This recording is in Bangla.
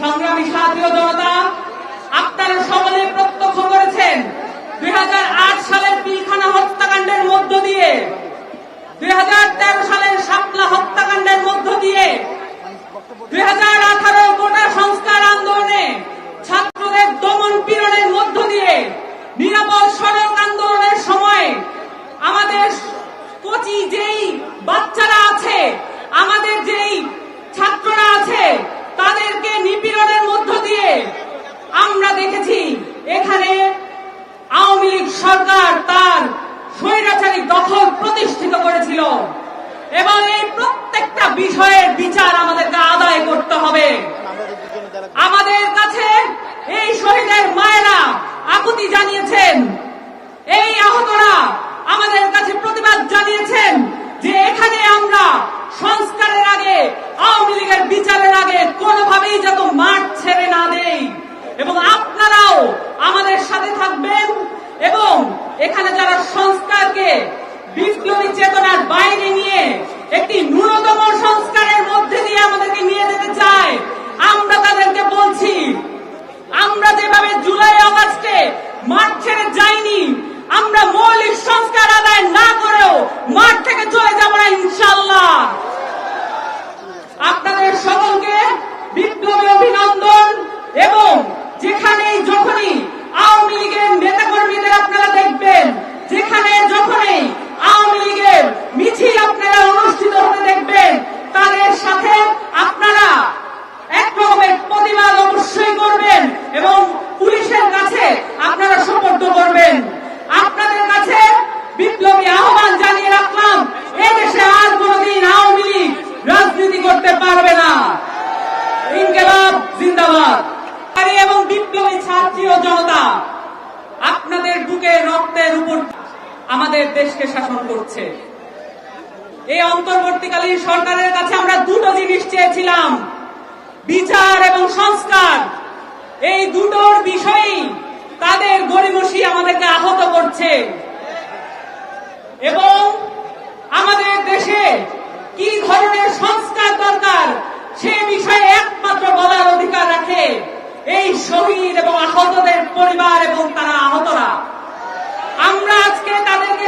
সংগ্রামী সাথীয় জনতা, আপনারা সকলে প্রত্যক্ষ করেছেন, দুই সালের পিলখানা হত্যাকাণ্ডের মধ্য দিয়ে, দুই সালের শাপলা হত্যাকাণ্ডের মধ্য দিয়ে, দুই হাজার আঠারো গোটা সংস্কার আন্দোলনে ছাত্রদের দমন পীড়নের মধ্য দিয়ে, নিরাপদ সড়ক আন্দোলনের সময় আমাদের কচি যেই বাচ্চারা আছে, আমাদের যেই ছাত্ররা আছে তাদেরকে নিপীড়নের মধ্য দিয়ে আমরা দেখেছি এখানে আওয়ামী লীগ সরকার তার স্বৈরাচারী দখল প্রতিষ্ঠিত করেছিল। এবং এই প্রত্যেকটা আমাদের সাথে থাকবেন এবং এখানে যারা সংস্কারকে বিপ্লবী ছাত্রী ও জনতা, আপনাদের বুকে রক্তের উপর আমাদের দেশকে শাসন করছে। এই অন্তর্বর্তীকালীন সরকারের কাছে আমরা দুটো জিনিস চেয়েছিলাম, বিচার এবং সংস্কার। এই দুটোর বিষয়েই তাদের গরিমসি আমাদেরকে আহত করছে। শহীদ এবং আহতদের পরিবার এবং তারা আহতরা। আমরা আজকে তাদেরকে